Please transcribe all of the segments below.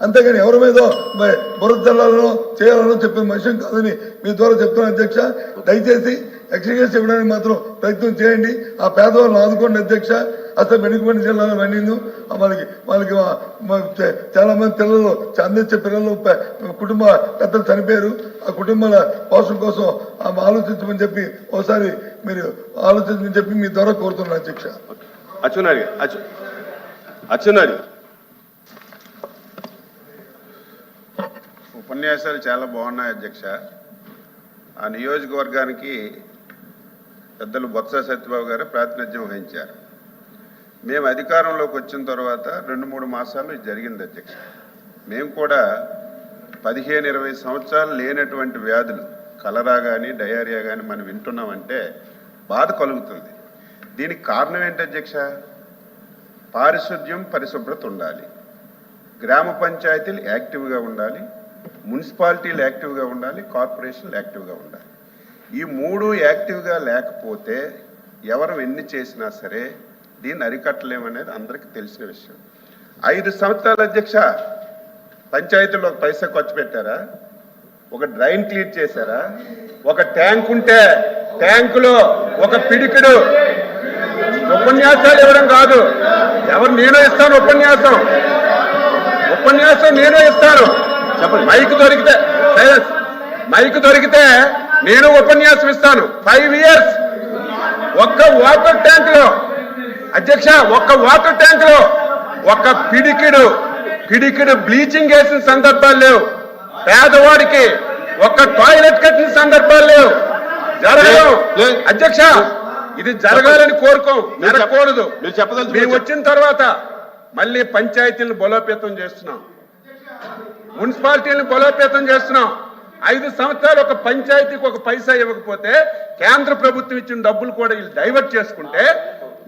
అంతేగాని ఎవరి మీద బురద జల్లాలనో చేయాలనో చెప్పిన మనిషి కాదని మీ ద్వారా చెప్తున్నాను అధ్యక్ష. దయచేసి ఎక్స్క్యూజ్ ఇవ్వడానికి మాత్రం ప్రయత్నం చేయండి. ఆ పేదవాళ్ళని ఆదుకోండి అధ్యక్ష. అసలు వెనుకబడిన జిల్లాలో వెళ్ళింది వాళ్ళకి వాళ్ళకి చాలా మంది పిల్లలు అందించే పిల్లలు కుటుంబ పెద్దలు చనిపోయారు. ఆ కుటుంబాల పోషణ కోసం ఆమె ఆలోచించమని చెప్పి ఒకసారి మీరు ఆలోచించమని చెప్పి మీ ద్వారా కోరుతున్నాను అధ్యక్ష. అచ్చునారి అచ్చు అచ్చునారి ఉపన్యాసాలు చాలా బాగున్నాయి అధ్యక్ష. ఆ నియోజకవర్గానికి పెద్దలు బొత్స సత్యబాబు గారు ప్రాతినిధ్యం వహించారు. మేము అధికారంలోకి వచ్చిన తర్వాత రెండు మూడు మాసాలు ఇది జరిగింది అధ్యక్ష. మేము కూడా పదిహేను ఇరవై సంవత్సరాలు లేనటువంటి వ్యాధులు కలరా కానీ డయేరియా కానీ మనం వింటున్నామంటే బాధ కలుగుతుంది. దీనికి కారణం ఏంటి అధ్యక్ష? పారిశుద్ధ్యం పరిశుభ్రత ఉండాలి. గ్రామ పంచాయతీలు యాక్టివ్గా ఉండాలి. మున్సిపాలిటీలు యాక్టివ్గా ఉండాలి కార్పొరేషన్లు యాక్టివ్గా ఉండాలి. ఈ మూడు యాక్టివ్గా లేకపోతే ఎవరు ఎన్ని చేసినా సరే దీన్ని అరికట్టలేమనేది అందరికీ తెలిసిన విషయం. ఐదు సంవత్సరాల అధ్యక్ష పంచాయతీలో ఒక పైసా ఖర్చు పెట్టారా? ఒక డ్రైన్ క్లీన్ చేశారా? ఒక ట్యాంక్ ఉంటే ట్యాంకులో ఒక పిడికిడు. ఉపన్యాసాలు ఇవ్వడం కాదు. ఎవరు నేనే ఇస్తాను ఉపన్యాసం. ఉపన్యాసం నేనే ఇస్తాను మైక్ దొరికితే. మైక్ దొరికితే నేను ఉపన్యాసం ఇస్తాను. ఫైవ్ ఇయర్స్ ఒక్క వాటర్ ట్యాంక్లో అధ్యక్ష ఒక్క వాటర్ ట్యాంక్లో ఒక్క పిడికిడు పిడికిడు బ్లీచింగ్ వేసిన సందర్భాలు లేవు. పేదవాడికి ఒక్క టాయిలెట్ కట్టిన సందర్భాలు లేవు. జరగదు అధ్యక్ష ఇది జరగాలని కోరుకోం. జరగకూడదు. మీరు వచ్చిన తర్వాత మళ్ళీ పంచాయతీలను బలోపేతం చేస్తున్నాం. మున్సిపాలిటీలను బలోపేతం చేస్తున్నాం. ఐదు సంవత్సరాలు ఒక పంచాయతీకి ఒక పైసా ఇవ్వకపోతే కేంద్ర ప్రభుత్వం ఇచ్చిన డబ్బులు కూడా వీళ్ళు డైవర్ట్ చేసుకుంటే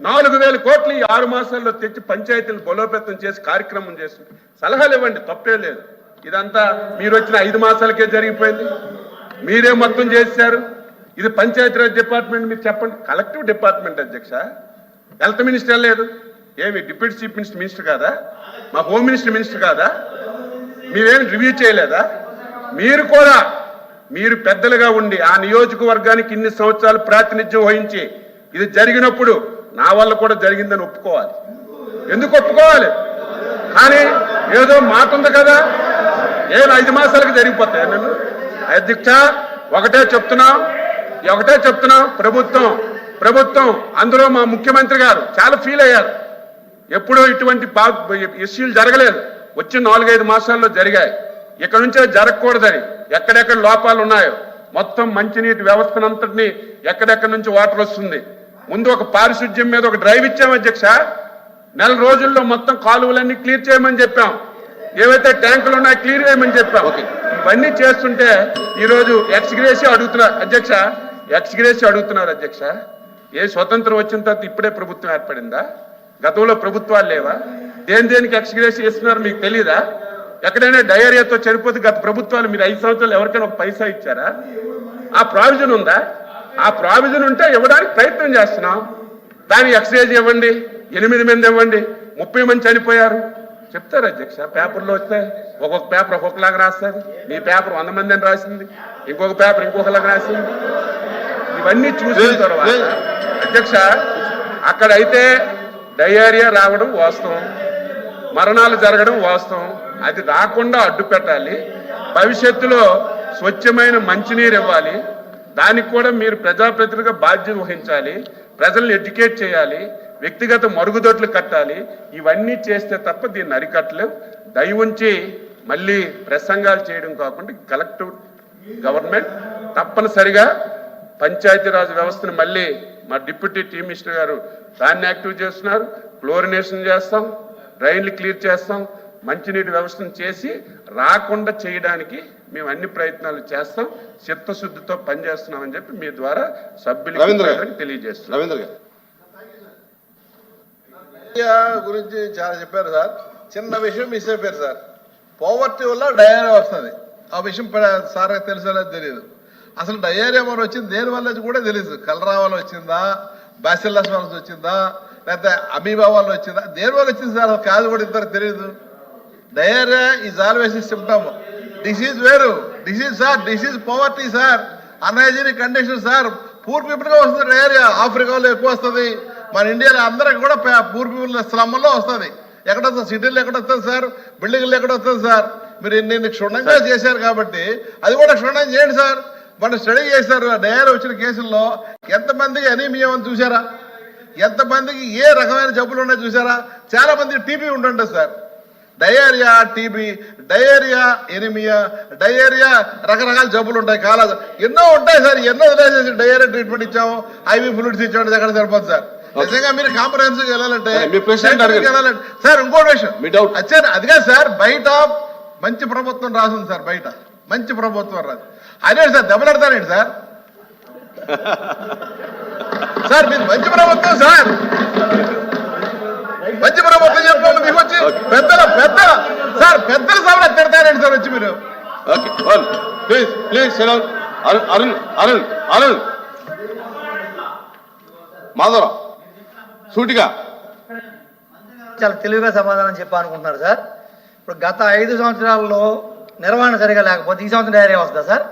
నాలుగు వేల కోట్లు ఈ ఆరు మాసాల్లో తెచ్చి పంచాయతీలు బలోపేతం చేసి కార్యక్రమం చేస్తుంది సలహాలు ఇవ్వండి తప్పే లేదు. ఇదంతా మీరు వచ్చిన ఐదు మాసాలకే జరిగిపోయింది. మీరే మొత్తం చేశారు. ఇది పంచాయతీరాజ్ డిపార్ట్మెంట్ మీరు చెప్పండి. కలెక్టివ్ డిపార్ట్మెంట్ అధ్యక్ష. హెల్త్ మినిస్టర్ లేదు. ఏమి డిప్యూటీ చీఫ్ మినిస్టర్ మినిస్టర్ కాదా? మా హోమ్ మినిస్టర్ మినిస్టర్ కాదా? మేమేమి రివ్యూ చేయలేదా? మీరు కూడా మీరు పెద్దలుగా ఉండి ఆ నియోజకవర్గానికి ఇన్ని సంవత్సరాలు ప్రాతినిధ్యం వహించి ఇది జరిగినప్పుడు నా వల్ల కూడా జరిగిందని ఒప్పుకోవాలి. ఎందుకు ఒప్పుకోవాలి? కానీ ఏదో మాట ఉంది కదా ఏం ఐదు మాసాలకు జరిగిపోతాయి నన్ను? అధ్యక్ష ఒకటే చెప్తున్నాం ఒకటే చెప్తున్నాం ప్రభుత్వం ప్రభుత్వం అందులో మా ముఖ్యమంత్రి గారు చాలా ఫీల్ అయ్యారు. ఎప్పుడూ ఇటువంటి ఇష్యూలు జరగలేదు. వచ్చిన నాలుగైదు మాసాల్లో జరిగాయి. ఇక్కడ నుంచే జరగకూడదని ఎక్కడెక్కడ లోపాలు ఉన్నాయో మొత్తం మంచినీటి వ్యవస్థనంతటిని ఎక్కడెక్కడి నుంచి వాటర్ వస్తుంది. ముందు ఒక పారిశుద్ధ్యం మీద ఒక డ్రైవ్ ఇచ్చాం అధ్యక్ష. నెల రోజుల్లో మొత్తం కాలువలన్నీ క్లియర్ చేయమని చెప్పాం. ఏవైతే ట్యాంకులు ఉన్నాయో క్లియర్ చేయమని చెప్పాం. ఇవన్నీ చేస్తుంటే ఈరోజు ఎక్స్గ్రేసి అడుగుతున్నారు అధ్యక్ష. ఎక్స్గ్రేసి అడుగుతున్నారు అధ్యక్ష. ఏ స్వతంత్రం వచ్చిన తర్వాత ఇప్పుడే ప్రభుత్వం ఏర్పడిందా? గతంలో ప్రభుత్వాలు లేవా? దేని దేనికి ఎక్స్గ్రేసి ఇస్తున్నారు మీకు తెలియదా ఎక్కడైనా డయేరియాతో చనిపోతే గత ప్రభుత్వాలు మీరు ఐదు సంవత్సరాలు ఎవరికైనా ఒక పైసా ఇచ్చారా? ఆ ప్రావిజన్ ఉందా? ఆ ప్రావిజన్ ఉంటే ఇవ్వడానికి ప్రయత్నం చేస్తున్నాం. దాని ఎక్స్రేజ్ ఇవ్వండి. ఎనిమిది మంది ఇవ్వండి. ముప్పై మంది చనిపోయారు. చెప్తారు అధ్యక్ష? పేపర్లో వస్తే ఒక్కొక్క పేపర్ ఒక్కొక్కలాగా రాస్తారు మీ పేపర్ వంద మంది అని రాసింది. ఇంకొక పేపర్ ఇంకొకలాగా రాసింది. ఇవన్నీ చూసిన తర్వాత అధ్యక్ష అక్కడైతే డయేరియా రావడం వాస్తవం. మరణాలు జరగడం వాస్తవం. అది రాకుండా అడ్డు పెట్టాలి. భవిష్యత్తులో స్వచ్ఛమైన మంచినీరు ఇవ్వాలి. దానికి కూడా మీరు ప్రజాప్రతినిధిగా బాధ్యత వహించాలి. ప్రజల్ని ఎడ్యుకేట్ చేయాలి. వ్యక్తిగత మరుగుదొడ్లు కట్టాలి. ఇవన్నీ చేస్తే తప్ప దీన్ని అరికట్టలేవు దయ ఉంచి మళ్ళీ ప్రసంగాలు చేయడం కాకుండా కలెక్టివ్ గవర్నమెంట్ తప్పనిసరిగా పంచాయతీరాజ్ వ్యవస్థను మళ్ళీ మా డిప్యూటీ టీమ్ మినిస్టర్ గారు దాన్ని యాక్టివ్ చేస్తున్నారు. క్లోరినేషన్ చేస్తాం. డ్రైన్లు క్లియర్ చేస్తాం మంచినీటి వ్యవస్థను చేసి రాకుండా చేయడానికి మేము అన్ని ప్రయత్నాలు చేస్తాం చిత్తశుద్ధితో పనిచేస్తున్నామని చెప్పి మీ ద్వారా. సభ్యులకు తెలియజేస్తున్నాం. రవీంద్ర గారు. డయేరియా గురించి చాలా చెప్పారు సార్. చిన్న విషయం మిస్ అయిపోయారు సార్. పోవర్టీ వల్ల డయేరియా వస్తుంది. ఆ విషయం సార్ తెలుసో లేదో తెలియదు అసలు డయేరియా మన వచ్చింది దేని వల్ల కూడా తెలియదు కలరా వల్ల వచ్చిందా? బ్యాసిల్లస్ వల్ల వచ్చిందా? లేకపోతే అమీబా వల్ల వచ్చిందా? దేని వల్ల వచ్చింది సార్ కాదు కూడా ఇంతవరకు తెలియదు diarrhoea is always symptom disease వేరు. Disease sir disease poverty sir unhygienic condition sir poor పీపుల్గా వస్తుంది డయేరియా. ఆఫ్రికాలో ఎక్కువ వస్తుంది. మన ఇండియాలో అందరికి కూడా పూర్ పీపుల్ స్లమ్లో వస్తుంది ఎక్కడ వస్తుంది. సిటీలో ఎక్కడ వస్తుంది సార్ బిల్డింగ్లో ఎక్కడ వస్తుంది సార్ మీరు ఇన్ని క్షుణ్ణంగా చేశారు కాబట్టి అది కూడా క్షుణ్ణం చేయండి సార్ మన స్టడీ చేశారు. డయేరియా వచ్చిన కేసుల్లో ఎంతమందికి అనీమియా అని చూసారా ఎంతమందికి ఏ రకమైన జబ్బులు ఉన్నాయో చూసారా? చాలా మంది TB ఉంటుంటుంది sir. Diarrhoea TB diarrhoea anaemia diarrhoea రకరకాల జబ్బులు ఉంటాయి. కాల ఎన్నో ఉంటాయి సార్. ఎన్నో వదిలేసేసి డయేరియా ట్రీట్మెంట్ ఇచ్చాము. ఐవీ ఫ్లూయిడ్స్ ఇచ్చాము ఎక్కడ సరిపోతుంది సార్. నిజంగా మీరు కాంప్రహెన్సివ్ వెళ్ళాలంటే. వెళ్ళాలంటే సార్ ఇంకోటి విషయం. అచ్చా అదిగా సార్. బయట మంచి ప్రభుత్వం రాసింది సార్ బయట. మంచి ప్రభుత్వం రాదు అదే సార్ దెబ్బలాడతారేంటి సార్? సార్ మీరు మంచి ప్రభుత్వం సార్. మంచి ప్రభుత్వం చెప్పండి మీకు వచ్చి పెద్దల పెద్దల సార్ పెద్దల సభలో తిడతారండి సార్ వచ్చి మీరు. ఓకే ప్లీజ్ ప్లీజ్ సెలవు. అరుణ్ అరుణ్ అరుణ్ అరుణ్. మాధవరావు సూటిగా. చాలా తెలివిగా సమాధానం చెప్పాలనుకుంటున్నారు సార్. ఇప్పుడు గత ఐదు సంవత్సరాల్లో నిర్వహణ సరిగా లేకపోతే ఈ సంవత్సరం డైరియా వస్తుందా సార్?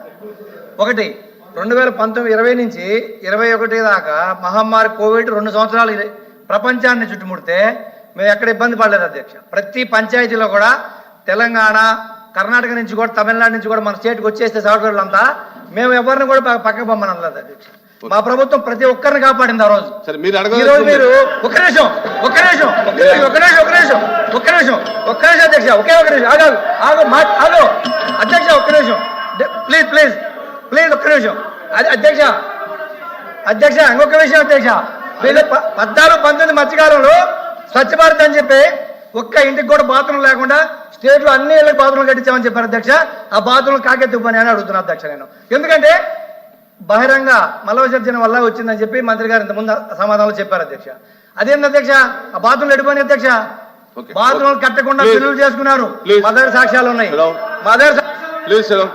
ఒకటి రెండు వేల పంతొమ్మిది ఇరవై నుంచి ఇరవై ఒకటి దాకా మహమ్మారి కోవిడ్ రెండు సంవత్సరాలు ప్రపంచాన్ని చుట్టుముడితే మేము ఎక్కడ ఇబ్బంది పడలేదు అధ్యక్ష. ప్రతి పంచాయతీలో కూడా తెలంగాణ కర్ణాటక నుంచి కూడా తమిళనాడు నుంచి కూడా మన స్టేట్కి వచ్చేస్తే సాఫ్ట్వేర్లు అంతా మేము ఎవరిని కూడా పక్క- పక్కకు పంపని అనలేదు అధ్యక్ష మా ప్రభుత్వం ప్రతి ఒక్కరిని కాపాడింది ఆ రోజు. మీరు ఒక్క నిమిషం ఒక్క నిమిషం ఒక్క నిమిషం ఒక్క నిమిషం ఒక్క నిమిషం ఒక్క నిమిషం అధ్యక్ష ఒకే ఒక నిమిషం. ఆగు ఆగు మా ఆగు. అధ్యక్ష ఒక్క నిమిషం. Please please. ప్లీజ్ ఒక్క నిమిషం. అధ్యక్ష అధ్యక్ష ఇంకొక విషయం అధ్యక్ష. వీళ్ళు పద్నాలుగు పంతొమ్మిది మధ్యకాలంలో స్వచ్ఛ భారత్ అని చెప్పి ఒక్క ఇంటికి కూడా బాత్రూమ్ లేకుండా స్టేట్లో అన్ని ఇళ్ళకి బాత్రూమ్ కట్టించామని చెప్పారు అధ్యక్ష. ఆ బాత్రూమ్ కాకెత్తు పని అని అడుగుతున్నా అధ్యక్ష నేను. ఎందుకంటే బహిరంగ మల విసర్జన వల్ల వచ్చిందని చెప్పి మంత్రి గారు ఇంతకుముందు సమాధానంలో చెప్పారు అధ్యక్ష. అదేంటి అధ్యక్ష? ఆ బాత్రూమ్ ఎడిపోయిన అధ్యక్ష. బాత్రూమ్ కట్టకుండా. పిల్లలు చేసుకున్నారు. Please. మా దగ్గర సాక్ష్యాలు ఉన్నాయి. Hello. మా దగ్గర సాక్ష్యాలు ప్లీజ్ సెలవు.